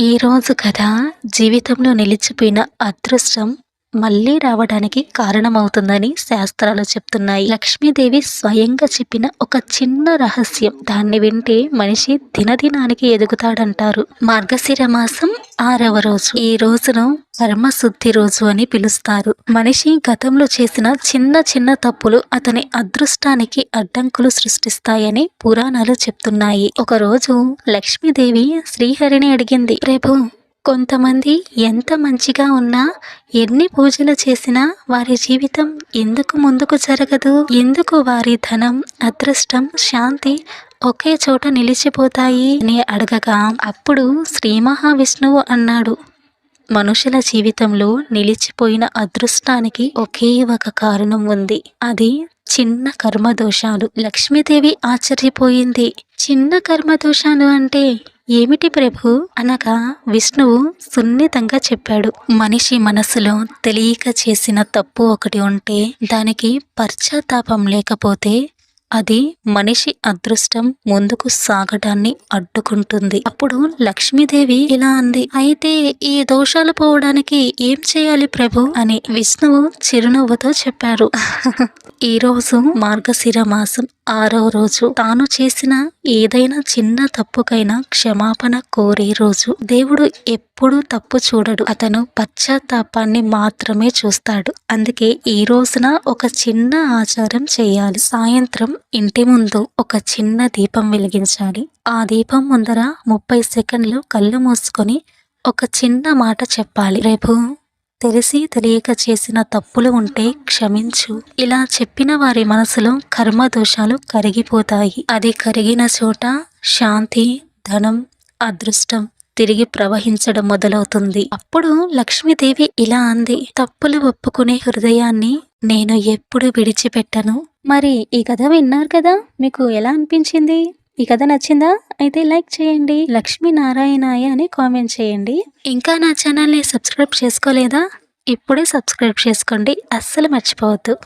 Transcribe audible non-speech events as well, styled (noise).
ఈరోజు కథ జీవితంలో నిలిచిపోయిన అదృష్టం మళ్ళీ రావడానికి కారణమవుతుందని శాస్త్రాలు చెప్తున్నాయి. లక్ష్మీదేవి స్వయంగా చెప్పిన ఒక చిన్న రహస్యం దాన్ని వింటే మనిషి దినదినానికి ఎదుగుతాడంటారు. మార్గశిర మాసం ఆరవ రోజు. ఈ రోజును కర్మశుద్ధి రోజు అని పిలుస్తారు. మనిషి గతంలో చేసిన చిన్న చిన్న తప్పులు అతని అదృష్టానికి అడ్డంకులు సృష్టిస్తాయని పురాణాలు చెప్తున్నాయి. ఒకరోజు లక్ష్మీదేవి శ్రీహరిని అడిగింది ప్రభు కొంతమంది ఎంత మంచిగా ఉన్నా ఎన్ని పూజలు చేసినా వారి జీవితం ఎందుకు ముందుకు జరగదు? ఎందుకు వారి ధనం అదృష్టం శాంతి ఒకే చోట నిలిచిపోతాయి అని అడగగా. అప్పుడు శ్రీ మహావిష్ణువు అన్నాడు మనుషుల జీవితంలో నిలిచిపోయిన అదృష్టానికి ఒకే ఒక కారణం ఉంది. అది చిన్న కర్మదోషాలు. లక్ష్మీదేవి ఆశ్చర్యపోయింది. చిన్న కర్మదోషాలు అంటే ఏమిటి ప్రభు? అనగా విష్ణువు సున్నితంగా చెప్పాడు. మనిషి మనసులో తెలియక చేసిన తప్పు ఒకటి ఉంటే దానికి పశ్చాత్తాపం లేకపోతే అది మనిషి అదృష్టం ముందుకు సాగడాన్ని అడ్డుకుంటుంది. అప్పుడు లక్ష్మీదేవి ఇలా అంది. అయితే ఈ దోషాలు పోవడానికి ఏం చేయాలి ప్రభు? అని విష్ణువు చిరునవ్వుతో చెప్పారు (laughs) ఈ రోజు మార్గశిర మాసం ఆరో రోజు తాను చేసిన ఏదైనా చిన్న తప్పుకైనా క్షమాపణ కోరే రోజు. దేవుడు ఎప్పుడూ తప్పు చూడడు. అతను పశ్చాత్తాపాన్ని మాత్రమే చూస్తాడు. అందుకే ఈ రోజున ఒక చిన్న ఆచారం చేయాలి. సాయంత్రం ఇంటి ముందు ఒక చిన్న దీపం వెలిగించాలి. ఆ దీపం ముందర ముప్పై సెకండ్లు కళ్ళు మూసుకొని ఒక చిన్న మాట చెప్పాలి. రేపు తెలిసి తెలియక చేసిన తప్పులు ఉంటే క్షమించు. ఇలా చెప్పిన వారి మనసులో కర్మ దోషాలు కరిగిపోతాయి. అది కరిగిన చోట శాంతి ధనం అదృష్టం తిరిగి ప్రవహించడం మొదలవుతుంది. అప్పుడు లక్ష్మీదేవి ఇలా అంది. తప్పులు ఒప్పుకునే హృదయాన్ని నేను ఎప్పుడు విడిచిపెట్టను. మరి ఈ కథ విన్నారు కదా? మీకు ఎలా అనిపించింది? ఈ కథ నచ్చిందా? అయితే లైక్ చేయండి. లక్ష్మీ నారాయణాయ అని కామెంట్ చేయండి. ఇంకా నా ఛానల్ని సబ్స్క్రైబ్ చేసుకోలేదా? ఇప్పుడే సబ్స్క్రైబ్ చేసుకోండి. అస్సలు మర్చిపోవద్దు.